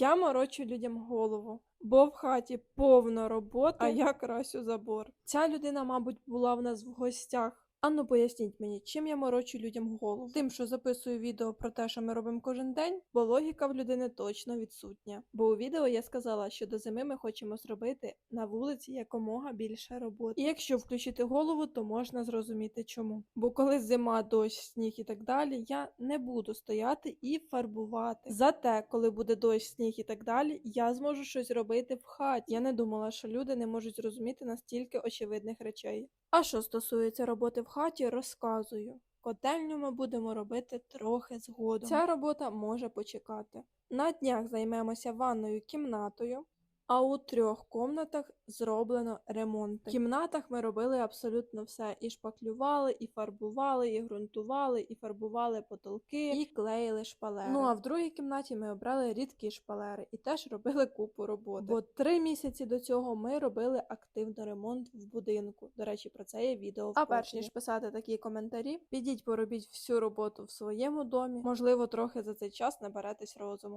Я морочу людям голову, бо в хаті повно роботи, а я красю забор. Ця людина, мабуть, була в нас в гостях. Ану, поясніть мені, чим я морочу людям голову? Тим, що записую відео про те, що ми робимо кожен день, бо логіка в людини точно відсутня. Бо у відео я сказала, що до зими ми хочемо зробити на вулиці якомога більше роботи. І якщо включити голову, то можна зрозуміти чому. Бо коли зима, дощ, сніг і так далі, я не буду стояти і фарбувати. Зате, коли буде дощ, сніг і так далі, я зможу щось робити в хаті. Я не думала, що люди не можуть зрозуміти настільки очевидних речей. А що стосується роботи в хаті, розказую. Котельню ми будемо робити трохи згодом. Ця робота може почекати. На днях займемося ванною кімнатою, а у трьох комнатах зроблено ремонт. В кімнатах ми робили абсолютно все: і шпаклювали, і фарбували, і ґрунтували, і фарбували потолки, і клеїли шпалери. Ну а в другій кімнаті ми обрали рідкі шпалери і теж робили купу роботи. Бо три місяці до цього ми робили активно ремонт в будинку. До речі, про це є відео. В а перш ніж писати такі коментарі, підіть поробіть всю роботу в своєму домі. Можливо, трохи за цей час наберетесь розуму.